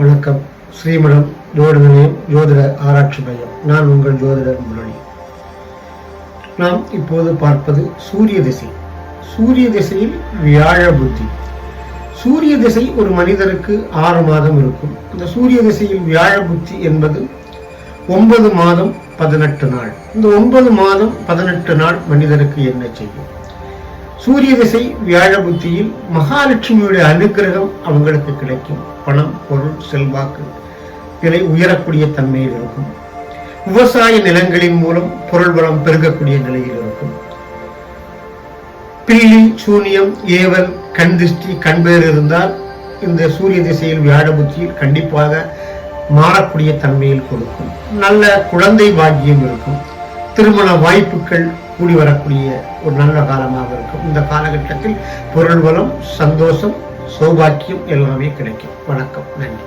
வணக்கம். ஸ்ரீமடம் ஜோதிட நிலையம் ஜோதிட ஆராய்ச்சி மையம். நான் உங்கள் ஜோதிடர் முரளி நாம் இப்போது பார்ப்பது சூரிய திசை. சூரிய திசையில் வியாழ புத்தி. சூரிய திசை ஒரு மனிதருக்கு ஆறு மாதம் இருக்கும். இந்த சூரிய திசையில் வியாழ புத்தி என்பது ஒன்பது மாதம் பதினெட்டு நாள். இந்த ஒன்பது மாதம் பதினெட்டு நாள் மனிதருக்கு என்ன செய்யும்? சூரிய திசை வியாழ புத்தியில் மகாலட்சுமியுடைய அனுக்கிரகம் அவங்களுக்கு கிடைக்கும். பணம் பொருள் செல்வாக்கு. விலை உயரக்கூடிய தன்மையில் இருக்கும். விவசாய நிலங்களின் மூலம் பொருள் வளம் பெருகக்கூடிய நிலையில் இருக்கும். பில்லி சூனியம் ஏவல் கண் திருஷ்டி கண்பேறு இருந்தால் இந்த சூரிய திசையில் வியாழ புத்தியில் கண்டிப்பாக மாறக்கூடிய தன்மையில் கொடுக்கும். நல்ல குழந்தை பாக்கியம் இருக்கும். திருமண வாய்ப்புகள் கூடி வரக்கூடிய ஒரு நல்ல காலமாக இருக்கும். இந்த காலகட்டத்தில் பொருள் வளம் சந்தோஷம் சௌபாக்கியம் எல்லாமே கிடைக்கும். வணக்கம். நன்றி.